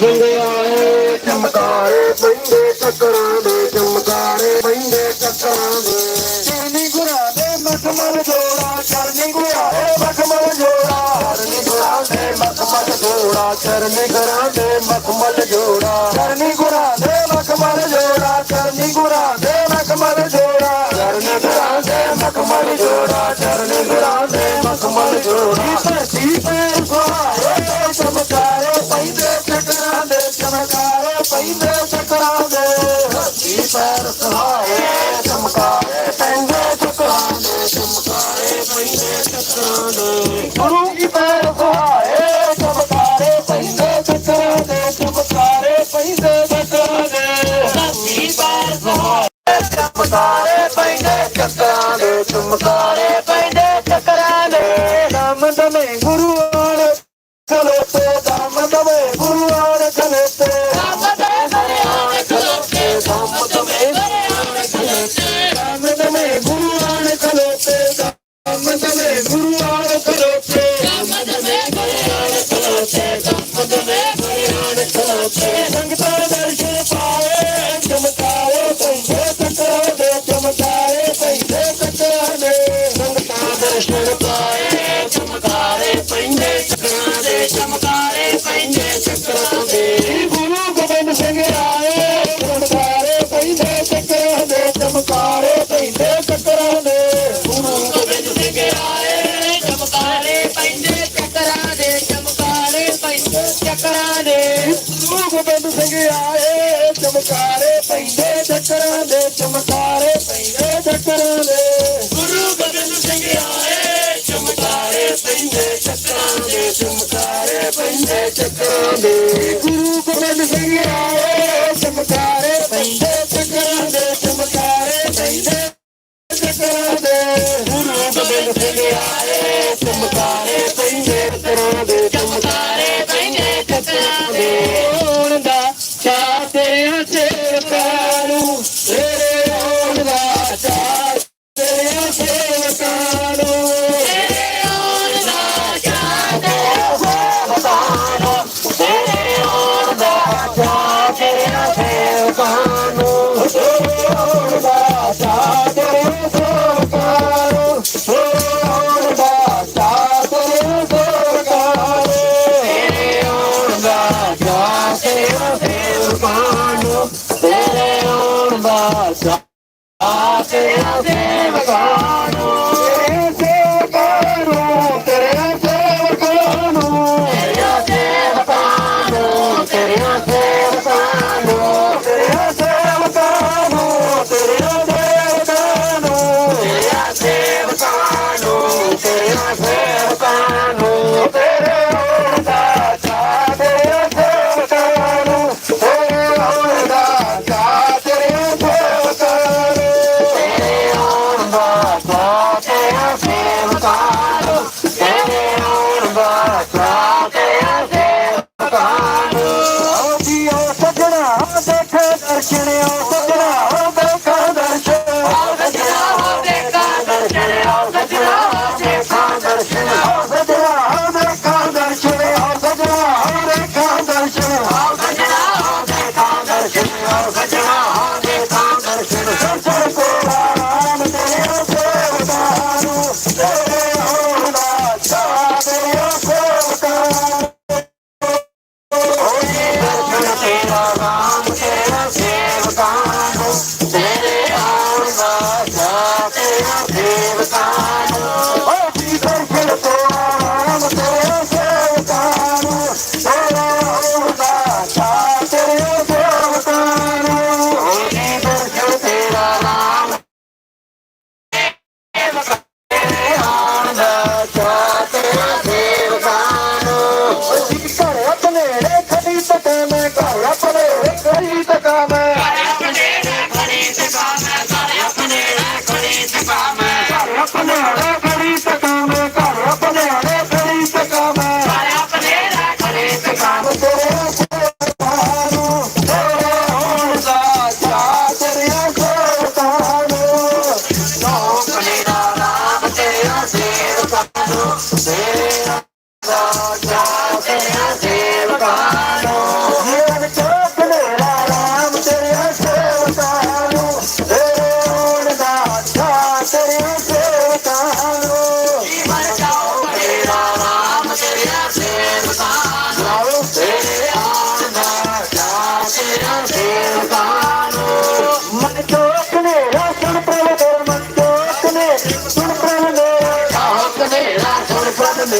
ਜਿੰਦਿਆਏ ਚਮਕਾਰੇ ਪੈਂਦੇ ਚੱਕਰਾਂ ਦੇ, ਚਮਕਾਰੇ, ਪੈਂਦੇ ਚੱਕਰਾਂ ਦੇ। ਚਰਨੀ ਗੁਰਾ ਦੇ ਮਖਮਲ ਜੋੜਾ, ਚਰਨੀ ਗੁਰਾ ਦੇ ਮਖਮਲ ਜੋੜਾ। ਚਰਨੀ ਗੁਰਾ ਦੇ ਮਖਮਲ ਜੋੜਾ, ਚਰਨੀ ਗੁਰਾ ਦੇ ਮਖਮਲ ਜੋੜਾ। ਚਰਨੀ ਗੁਰਾ ਦੇ ਮਖਮਲ ਜੋੜਾ, ਚਰਨੀ ਗੁਰਾ ਦੇ ਮਖਮਲ ਜੋੜਾ। ਚਰਨੀ ਗੁਰਾ ਦੇ ਮਖਮਲ ਜੋੜਾ, ਚਰਨੀ ਗੁਰਾ ਦੇ ਮਖਮਲ ਜੋੜਾ। baby. ਚਮਕਾਰੇ ਪੈਂਦੇ ਚੱਕਰਾਂ ਦੇ ਗੁਰੂ ਗੋਬਿੰਦ ਸਿੰਘ ਆਏ ਚਮਕਾਰੇ ਪੈਂਦੇ ਚੱਕਰਾਂ ਦੇ ਚਮਕਾਰੇ ਪੈਂਦੇ ਚੱਕਰਾਂ ਦੇ ਗੁਰੂ ਗੋਬਿੰਦ ਸਿੰਘ ਆਏ ਚਮਕਾਰੇ ਪੈਂਦੇ ਚੱਕਰਾਂ ਦੇ ਚਮਕਾਰੇ ਪੈਂਦੇ ਚੱਕਰਾਂ ਦੇ ਗੁਰੂ ਗੋਬਿੰਦ ਸਿੰਘ ਆਏ ਚਮਕਾਰੇ ਪੈਂਦੇ ਚੱਕਰਾਂ ਦੇ ਚਮਕਾਰੇ ਪੈਂਦੇ ਚੱਕਰਾਂ ਦੇ ਗੁਰੂ ਗੋਬਿੰਦ ਸਿੰਘ ਆਏ ਗੁਰੂ ਗੋਬਿੰਦ ਸਿੰਘ ਆਏ ਚਮਕਾਰੇ ਪੈਂਦੇ ਚੱਕਰਾਂ ਦੇ ਚਮਕਾਰੇ ਪੈਂਦੇ ਚੱਕਰਾਂ ਦੇ ਹੋਣ ਦਾ ਚਾਹ ਤੇਰੇ ਸੇਵਕਾਂ ਨੂੰ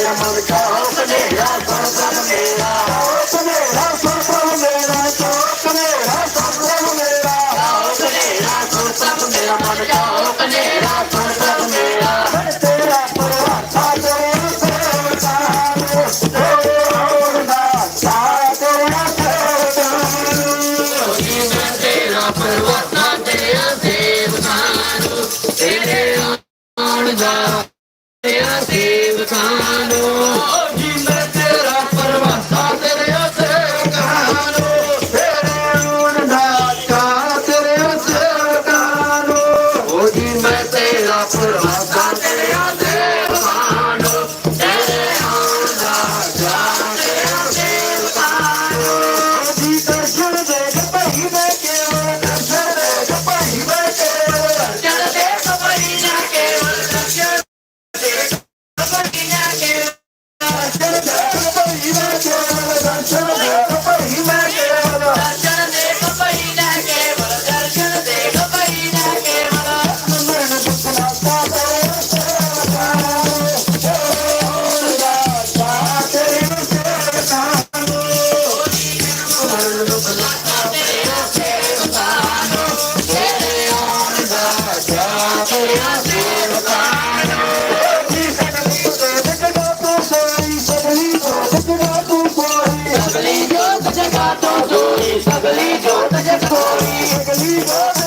ਮੇਰਾ ਮਨ ਕਾ ਹੋ ਸੁਨੇਹਾ ਸੁਣ ਸਭ ਮੇਰਾ ਹੋ ਸੁਨੇਹਾ ਸੁਣ ਸਭ ਮੇਰਾ ਹੋ ਸੁਨੇਹਾ ਸੁਣ ਸਭ ਮੇਰਾ ਹੋ ਸੁਨੇਹਾ ਸੁਣ ਸਭ ਮੇਰਾ ਮਨ ਕਾ ਹੋ ਸੁਨੇਹਾ ਸੁਣ ਸਭ ਮੇਰਾ ਤੇਰਾ ਪਰਵਾਹ ਆ ਤੇਰੇ ਸੇਵ ਕਾ ਹੋ Thank you. Sultano Oh,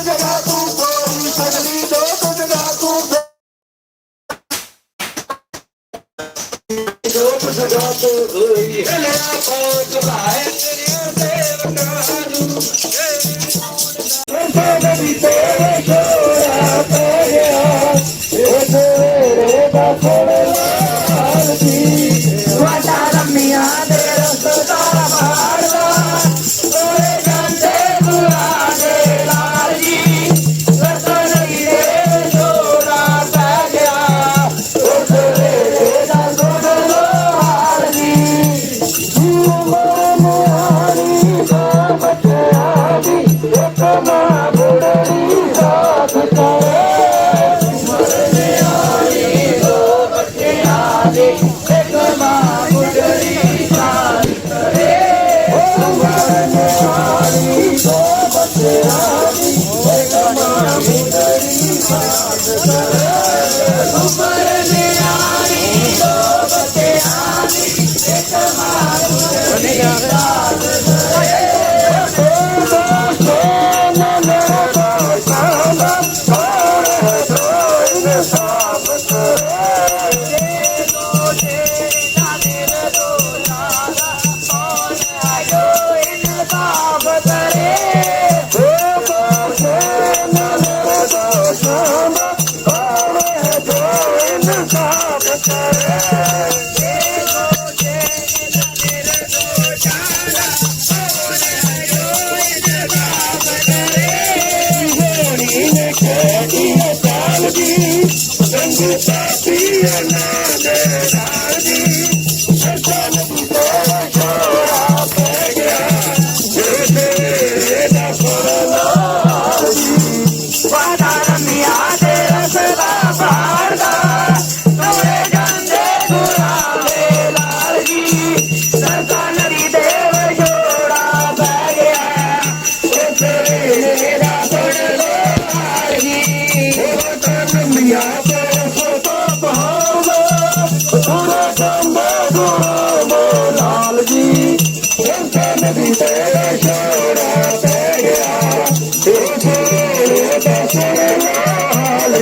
Yeah.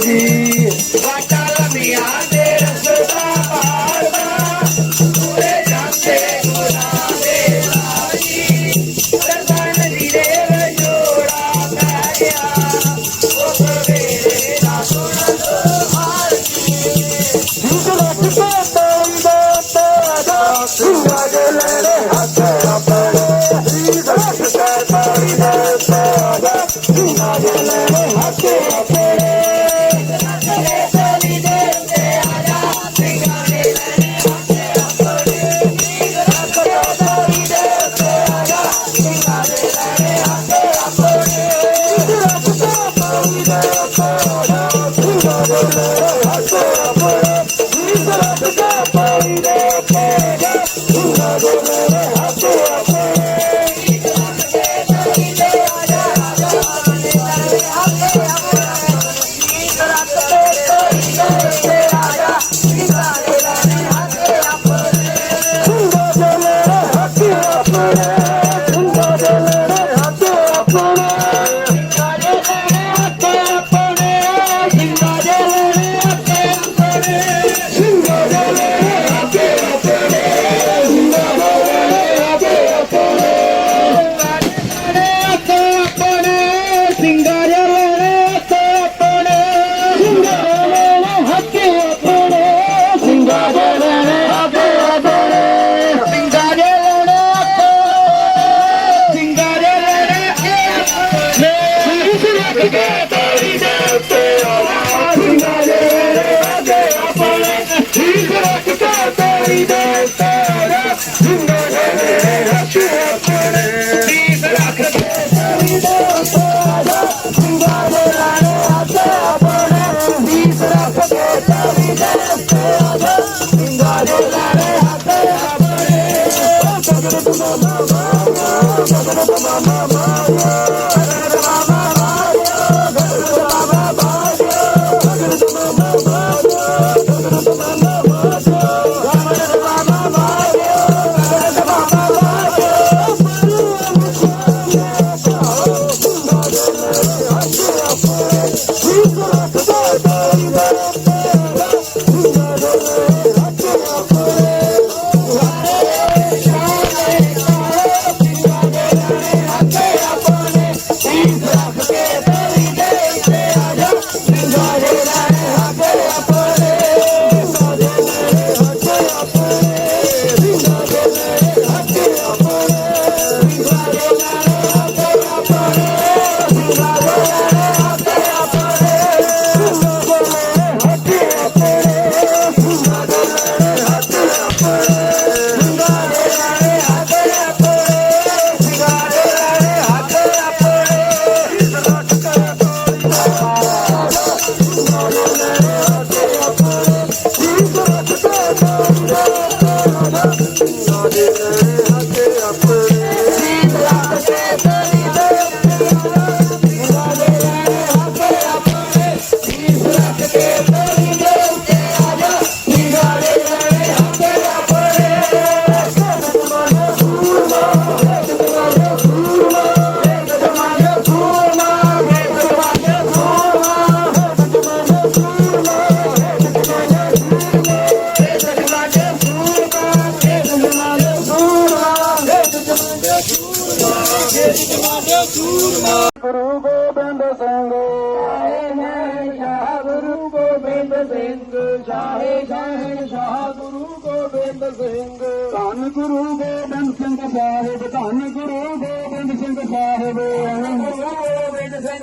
baby. yeah.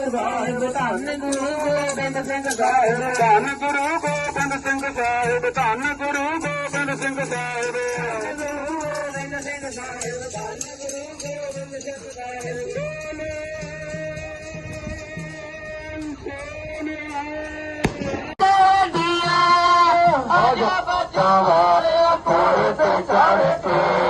ਸਾਹਿਬ ਧੰਨ ਗੁਰੂ ਗੋਬਿੰਦ ਸਿੰਘ ਸਾਹਿਬ ਧੰਨ ਗੁਰੂ ਗੋਬਿੰਦ ਸਿੰਘ ਸਾਹਿਬ ਧੰਨ ਗੁਰੂ ਗੋਬਿੰਦ ਸਿੰਘ ਸਾਹਿਬ ਆਜਾ ਬੱਚਾ ਵਾਲਿਆ ਕੋਰੇ ਤੇ ਚੜ ਕੇ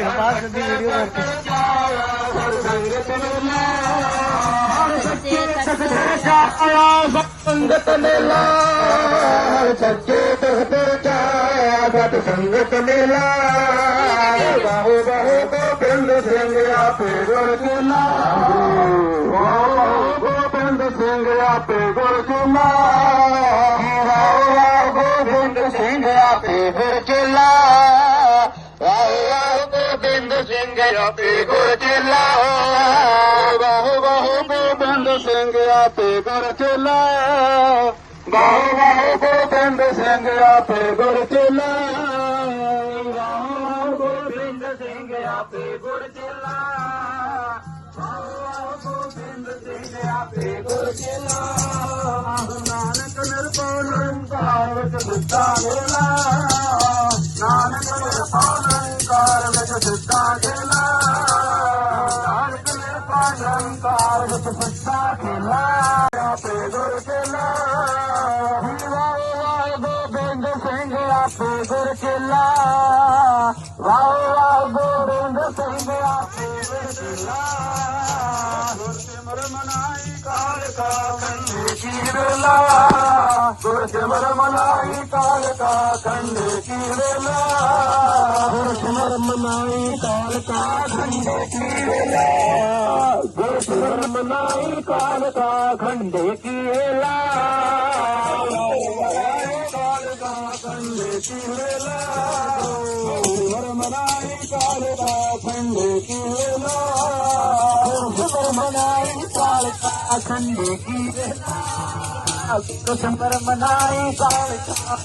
ला सचेताया भत संगत मेला रा सिंह या पेगर चा गो गोबिंद सिंह या पेगल चुना रा गोबिंद सिंह पेगर किला ਆਪੇ ਗੁਰ ਚੇਲਾ ਵਾਹ ਵਾਹ ਗੋਬਿੰਦ ਸਿੰਘ ਆਪੇ ਗੁਰ ਚੇਲਾ। ਵਾਹ ਵਾਹ ਗੋਬਿੰਦ ਸਿੰਘ ਆਪੇ ਗੁਰ ਚੇਲਾ। ਵਾਹ ਗੋਬਿੰਦ ਸਿੰਘ ਆਪੇ ਗੁਰ ਚੇਲਾ। ਗੋਬਿੰਦ ਸਿੰਘ ਆਪੇ ਗੁਰ ਚੇਲਾ। ਨਾਨਕ ਨਿਰਭਉ ਨਿਰੰਕਾਰ ਵਿੱਚ ਸਿੱਧਾ ਗੇਲਾ ਨਾਨਕ ਨਿਰਭਉ ਨਿਰੰਕਾਰ ਵਿੱਚ ਸਿੱਧਾ ਗੇਲਾ ਨਾਨਕ ਨਿਰਭਉ ਨਿਰੰਕਾਰ ਵਿੱਚ ਸਿੱਧਾ ਗੇਲਾ ਆਪੇ ਗੁਰ ਚੇਲਾ ਵਾਹ ਵਾਹ ਗੋਬਿੰਦ ਸਿੰਘ ਆਪੇ ਗੁਰ ਵਾਹ ਗੋਬਿੰਦ ਸਿੰਘ ਆਪੇ ਚੇਲਾ ਗੁਰ ਸਿਮਰ ਮਨਾਈ ਕਾਲ ਕਾ ਖੰਡੇ। ਵੇਲਾ। ਗੁਰ ਸਿਮਰ ਮਨਾਈ ਕਾਲ ਕਾ ਖੰਡੇ ਵੇਲਾ। ਗੁਰ ਸਿਮਰ ਮਨਾਈ ਕਾਲ ਕਾ ਖੰਡੇ ਵੇਲਾ। ਗੁਰ ਸਿਮਰ ਮਨਾਈ ਕਾਲ ਕਾ ਖੰਡੇ ਵੇਲਾ। ਕਾਲ ਕਾ ਖੰਡੇ ਕੀ منائي پڪا اکنڊي ڪجهه پر منائي سالڪاڊ